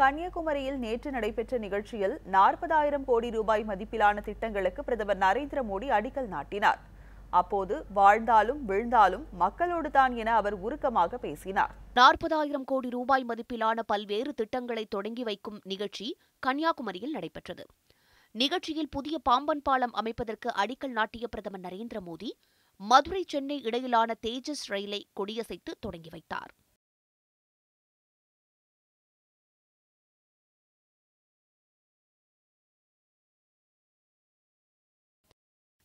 கன்னியாகுமரியில் நேற்று நடைபெற்ற நிகழ்ச்சியில் நாற்பதாயிரம் கோடி ரூபாய் மதிப்பிலான திட்டங்களுக்கு பிரதமர் நரேந்திர மோடி அடிக்கல் நாட்டினார். அப்போது வாழ்ந்தாலும் விழுந்தாலும் மக்களோடு தான் என அவர் உருக்கமாக பேசினார். நாற்பதாயிரம் கோடி ரூபாய் மதிப்பிலான பல்வேறு திட்டங்களை தொடங்கி வைக்கும் நிகழ்ச்சி கன்னியாகுமரியில் நடைபெற்றது. நிகழ்ச்சியில் புதிய பாம்பன் பாலம் அமைப்பதற்கு அடிக்கல் நாட்டிய பிரதமர் நரேந்திர மோடி மதுரை சென்னை இடையிலான தேஜஸ் ரயிலை கொடியசைத்து தொடங்கி வைத்தார்.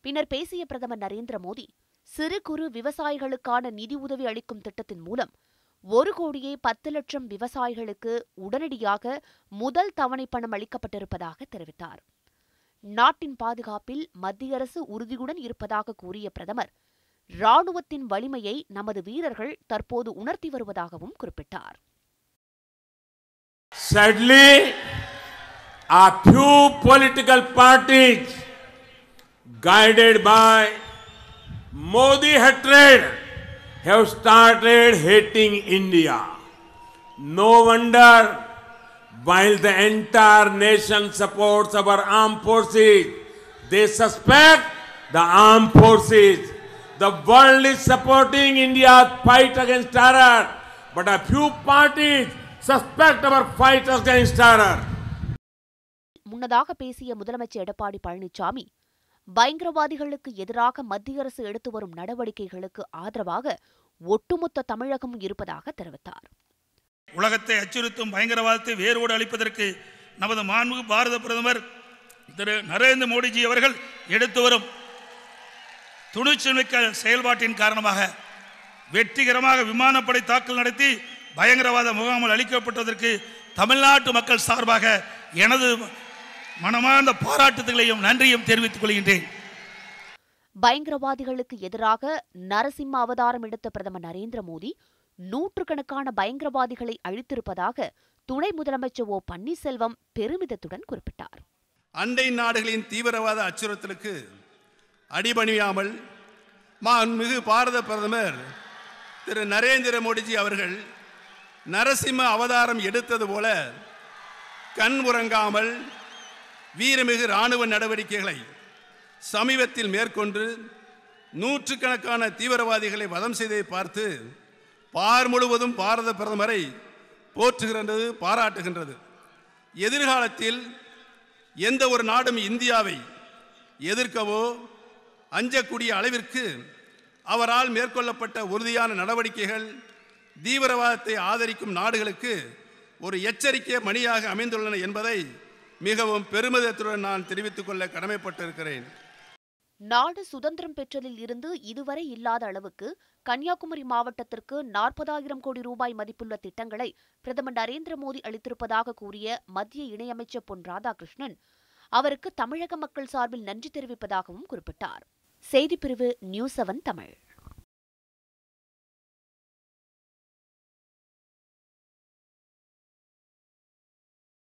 பின்னர் பேசிய பிரதமர் நரேந்திர மோடி சிறு குறு விவசாயிகளுக்கான நிதி உதவி அளிக்கும் திட்டத்தின் மூலம் ஒரு கோடியே பத்து லட்சம் விவசாயிகளுக்கு உடனடியாக முதல் தவணை பணம் அளிக்கப்பட்டிருப்பதாக தெரிவித்தார். நாட்டின் பாதுகாப்பில் மத்திய அரசு உறுதியுடன் இருப்பதாக கூறிய பிரதமர் ராணுவத்தின் வலிமையை நமது வீரர்கள் தற்போது உணர்த்தி வருவதாகவும் குறிப்பிட்டார். Sadly, a few political parties guided by Modi hatred have started hating India. No wonder while the entire nation supports our armed forces, they suspect the armed forces. The world is supporting India's fight against terror, but a few parties suspect our fight against terror. முன்னதாக பேசிய முதலமைச்சர் எடப்பாடி பழனிசாமி பயங்கரவாதிகளுக்கு எதிராக மத்திய அரசு எடுத்து வரும் நடவடிக்கைகளுக்கு ஆதரவாக ஒட்டுமொத்த தமிழகமும் இருப்பதாக தெரிவித்தார். உலகத்தை அச்சுறுத்தும் பயங்கரவாதத்தை வேரோடு அளிப்பதற்கு நமது மாண்பு பாரத பிரதமர் திரு நரேந்திர மோடிஜி அவர்கள் எடுத்து வரும் துணிச்சல்மிக்க செயல்பாட்டின் காரணமாக வெற்றிகரமாக விமானப்படை தாக்கல் நடத்தி பயங்கரவாத முகாமல் அளிக்கப்பட்டதற்கு தமிழ்நாட்டு மக்கள் சார்பாக எனது மனமார்ந்த பாராட்டுதலையும் நன்றியும் தெரிவித்துக் கொள்கின்றேன். பயங்கரவாதிகளுக்கு எதிராக நரசிம்ம அவதாரம் எடுத்த பிரதமர் நரேந்திர மோடி நூற்றுக்கணக்கான பயங்கரவாதிகளை அழித்திருப்பதாக துணை முதலமைச்சர் ஓ பன்னீர்செல்வம் பெருமிதத்துடன் குறிப்பிட்டார். அண்டை நாடுகளின் தீவிரவாத அச்சுறுத்தலுக்கு அடிபணியாமல் மாண்புமிகு பாரத பிரதமர் திரு நரேந்திர மோடிஜி அவர்கள் நரசிம்ம அவதாரம் எடுத்தது போல கண் உறங்காமல் வீரமிகு இராணுவ நடவடிக்கைகளை சமீபத்தில் மேற்கொண்டு நூற்றுக்கணக்கான தீவிரவாதிகளை வதம் செய்ததை பார்த்து பார் முழுவதும் பாரத பிரதமரை போற்றுகின்றது பாராட்டுகின்றது. எதிர்காலத்தில் எந்த ஒரு நாடும் இந்தியாவை எதிர்க்கவோ அஞ்சக்கூடிய அளவிற்கு அவரால் மேற்கொள்ளப்பட்ட உறுதியான நடவடிக்கைகள் தீவிரவாதத்தை ஆதரிக்கும் நாடுகளுக்கு ஒரு எச்சரிக்கை மணியாக அமைந்துள்ளன என்பதை மிகவும் பெருமிதத்துடன் நான் தெரிவித்துக் கொள்ள கடமைப்பட்டிருக்கிறேன். நாடு சுதந்திரம் பெற்றதில் இருந்து இதுவரை இல்லாத அளவுக்கு கன்னியாகுமரி மாவட்டத்திற்கு நாற்பதாயிரம் கோடி ரூபாய் மதிப்புள்ள திட்டங்களை பிரதமர் நரேந்திர மோடி அளித்திருப்பதாக கூறிய மத்திய இணையமைச்சர் பொன் ராதாகிருஷ்ணன் அவருக்கு தமிழக மக்கள் சார்பில் நன்றி தெரிவிப்பதாகவும் குறிப்பிட்டார். செய்திப்பிரிவு நியூஸ் செவன் தமிழ்.